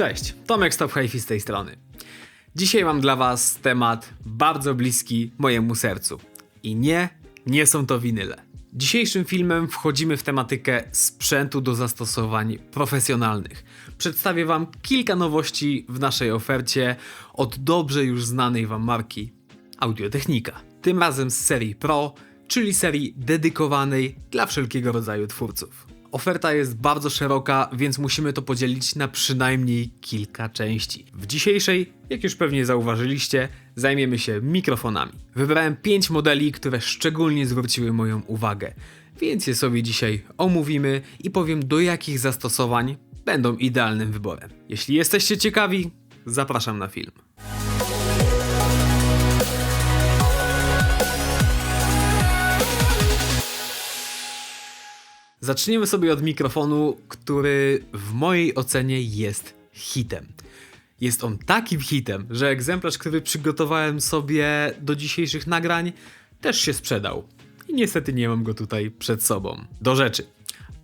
Cześć, Tomek Stop Hi-Fi z tej strony. Dzisiaj mam dla Was temat bardzo bliski mojemu sercu. I nie, nie są to winyle. Dzisiejszym filmem wchodzimy w tematykę sprzętu do zastosowań profesjonalnych. Przedstawię Wam kilka nowości w naszej ofercie od dobrze już znanej Wam marki Audiotechnika. Tym razem z serii Pro, czyli serii dedykowanej dla wszelkiego rodzaju twórców. Oferta jest bardzo szeroka, więc musimy to podzielić na przynajmniej kilka części. W dzisiejszej, jak już pewnie zauważyliście, zajmiemy się mikrofonami. Wybrałem 5 modeli, które szczególnie zwróciły moją uwagę, więc je sobie dzisiaj omówimy i powiem do jakich zastosowań będą idealnym wyborem. Jeśli jesteście ciekawi, zapraszam na film. Zaczniemy sobie od mikrofonu, który w mojej ocenie jest hitem. Jest on takim hitem, że egzemplarz, który przygotowałem sobie do dzisiejszych nagrań, też się sprzedał. I niestety nie mam go tutaj przed sobą. Do rzeczy.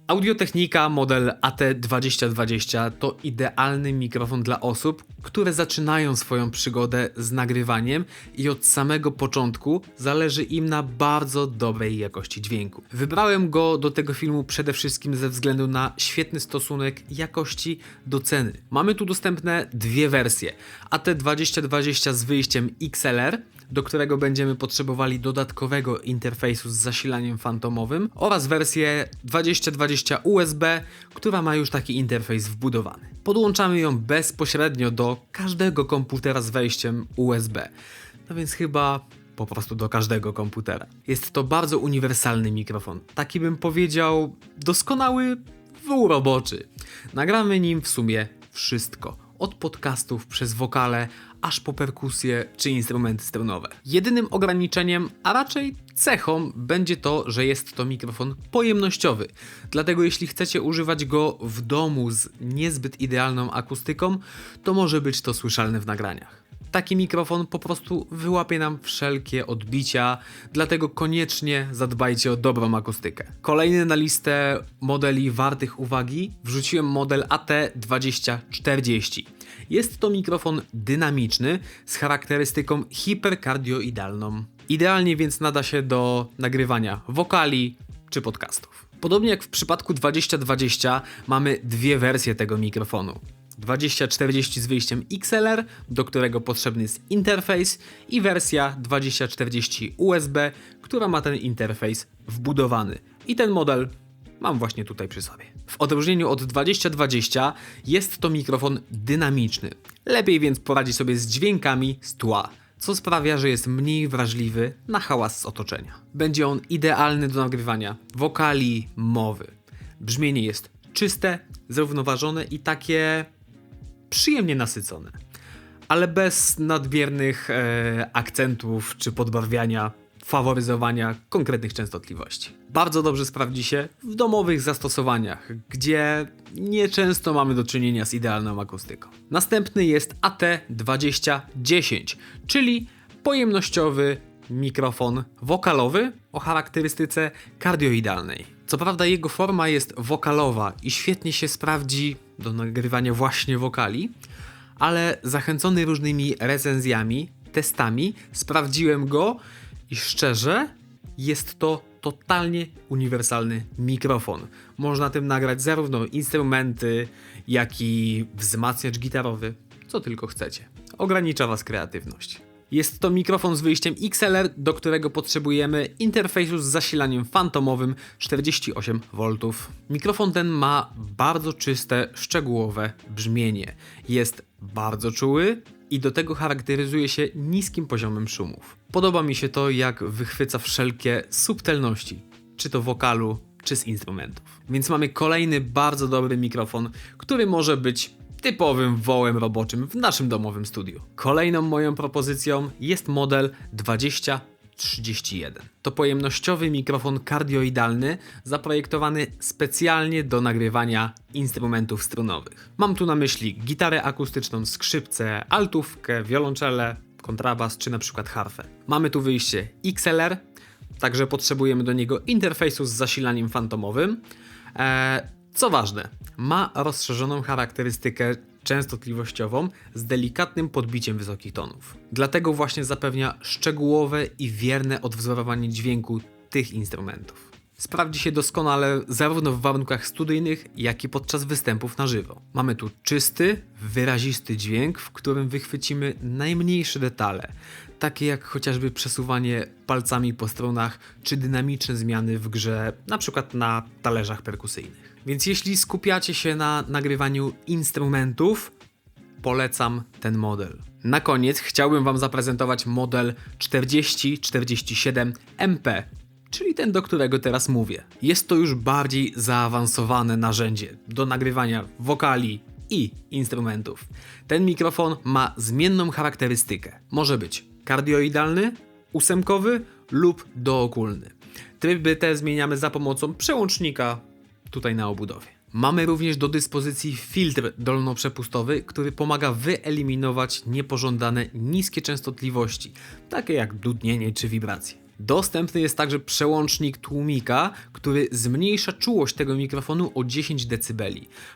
Audiotechnika model AT2020 to idealny mikrofon dla osób, które zaczynają swoją przygodę z nagrywaniem i od samego początku zależy im na bardzo dobrej jakości dźwięku. Wybrałem go do tego filmu przede wszystkim ze względu na świetny stosunek jakości do ceny. Mamy tu dostępne dwie wersje: AT2020 z wyjściem XLR do którego będziemy potrzebowali dodatkowego interfejsu z zasilaniem fantomowym oraz wersję 2020 USB, która ma już taki interfejs wbudowany. Podłączamy ją bezpośrednio do każdego komputera z wejściem USB. No więc chyba po prostu do każdego komputera. Jest to bardzo uniwersalny mikrofon. Taki bym powiedział doskonały wół roboczy. Nagramy nim w sumie wszystko. Od podcastów przez wokale, aż po perkusję czy instrumenty strunowe. Jedynym ograniczeniem, a raczej cechą, będzie to, że jest to mikrofon pojemnościowy. Dlatego jeśli chcecie używać go w domu z niezbyt idealną akustyką, to może być to słyszalne w nagraniach. Taki mikrofon po prostu wyłapie nam wszelkie odbicia, dlatego koniecznie zadbajcie o dobrą akustykę. Kolejny na listę modeli wartych uwagi wrzuciłem model AT2040. Jest to mikrofon dynamiczny z charakterystyką hiperkardioidalną. Idealnie więc nada się do nagrywania wokali czy podcastów. Podobnie jak w przypadku 2020 mamy dwie wersje tego mikrofonu. 2040 z wyjściem XLR, do którego potrzebny jest interfejs i wersja 2040 USB, która ma ten interfejs wbudowany. I ten model mam właśnie tutaj przy sobie. W odróżnieniu od 2020 jest to mikrofon dynamiczny. Lepiej więc poradzi sobie z dźwiękami z tła, co sprawia, że jest mniej wrażliwy na hałas z otoczenia. Będzie on idealny do nagrywania wokali, mowy. Brzmienie jest czyste, zrównoważone i takie przyjemnie nasycone, ale bez nadmiernych e, akcentów czy podbarwiania, faworyzowania konkretnych częstotliwości. Bardzo dobrze sprawdzi się w domowych zastosowaniach, gdzie nieczęsto mamy do czynienia z idealną akustyką. Następny jest AT2010, czyli pojemnościowy mikrofon wokalowy o charakterystyce kardioidalnej. Co prawda jego forma jest wokalowa i świetnie się sprawdzi do nagrywania właśnie wokali, ale zachęcony różnymi recenzjami, testami, sprawdziłem go i szczerze jest to totalnie uniwersalny mikrofon. Można tym nagrać zarówno instrumenty, jak i wzmacniacz gitarowy, co tylko chcecie. Ogranicza Was kreatywność. Jest to mikrofon z wyjściem XLR, do którego potrzebujemy interfejsu z zasilaniem fantomowym 48V. Mikrofon ten ma bardzo czyste, szczegółowe brzmienie. Jest bardzo czuły i do tego charakteryzuje się niskim poziomem szumów. Podoba mi się to, jak wychwyca wszelkie subtelności, czy to wokalu, czy z instrumentów. Więc mamy kolejny bardzo dobry mikrofon, który może być typowym wołem roboczym w naszym domowym studiu. Kolejną moją propozycją jest model 2031. To pojemnościowy mikrofon kardioidalny zaprojektowany specjalnie do nagrywania instrumentów strunowych. Mam tu na myśli gitarę akustyczną, skrzypce, altówkę, wiolonczele, kontrabas czy na przykład harfę. Mamy tu wyjście XLR, także potrzebujemy do niego interfejsu z zasilaniem fantomowym. Eee, co ważne, ma rozszerzoną charakterystykę częstotliwościową z delikatnym podbiciem wysokich tonów. Dlatego właśnie zapewnia szczegółowe i wierne odwzorowanie dźwięku tych instrumentów. Sprawdzi się doskonale zarówno w warunkach studyjnych, jak i podczas występów na żywo. Mamy tu czysty, wyrazisty dźwięk, w którym wychwycimy najmniejsze detale, takie jak chociażby przesuwanie palcami po stronach, czy dynamiczne zmiany w grze, na przykład na talerzach perkusyjnych. Więc jeśli skupiacie się na nagrywaniu instrumentów, polecam ten model. Na koniec chciałbym Wam zaprezentować model 4047 MP, czyli ten, do którego teraz mówię. Jest to już bardziej zaawansowane narzędzie do nagrywania wokali i instrumentów. Ten mikrofon ma zmienną charakterystykę. Może być kardioidalny, ósemkowy lub dookulny. Tryby te zmieniamy za pomocą przełącznika tutaj na obudowie. Mamy również do dyspozycji filtr dolnoprzepustowy, który pomaga wyeliminować niepożądane niskie częstotliwości, takie jak dudnienie czy wibracje. Dostępny jest także przełącznik tłumika, który zmniejsza czułość tego mikrofonu o 10 dB.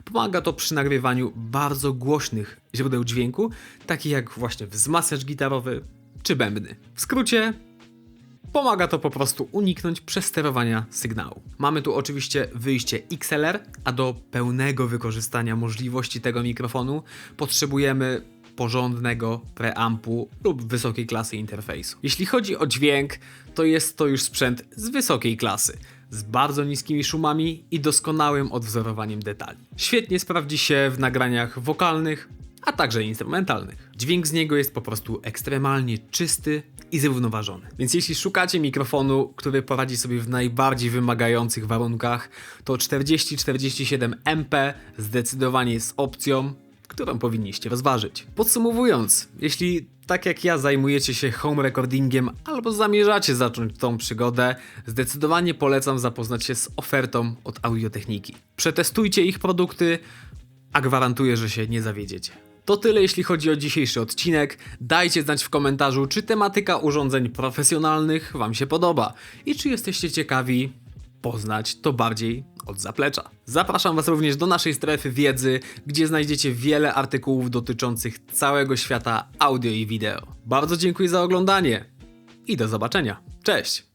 Pomaga to przy nagrywaniu bardzo głośnych źródeł dźwięku, takich jak właśnie wzmacniacz gitarowy czy bębny. W skrócie, Pomaga to po prostu uniknąć przesterowania sygnału. Mamy tu oczywiście wyjście XLR, a do pełnego wykorzystania możliwości tego mikrofonu potrzebujemy porządnego preampu lub wysokiej klasy interfejsu. Jeśli chodzi o dźwięk, to jest to już sprzęt z wysokiej klasy, z bardzo niskimi szumami i doskonałym odwzorowaniem detali. Świetnie sprawdzi się w nagraniach wokalnych, a także instrumentalnych. Dźwięk z niego jest po prostu ekstremalnie czysty i zrównoważony. Więc jeśli szukacie mikrofonu, który poradzi sobie w najbardziej wymagających warunkach, to 4047 MP zdecydowanie jest opcją, którą powinniście rozważyć. Podsumowując, jeśli tak jak ja zajmujecie się home recordingiem albo zamierzacie zacząć tą przygodę, zdecydowanie polecam zapoznać się z ofertą od Audiotechniki. Przetestujcie ich produkty, a gwarantuję, że się nie zawiedziecie. To tyle jeśli chodzi o dzisiejszy odcinek. Dajcie znać w komentarzu, czy tematyka urządzeń profesjonalnych Wam się podoba i czy jesteście ciekawi poznać to bardziej od zaplecza. Zapraszam Was również do naszej strefy wiedzy, gdzie znajdziecie wiele artykułów dotyczących całego świata audio i wideo. Bardzo dziękuję za oglądanie i do zobaczenia. Cześć!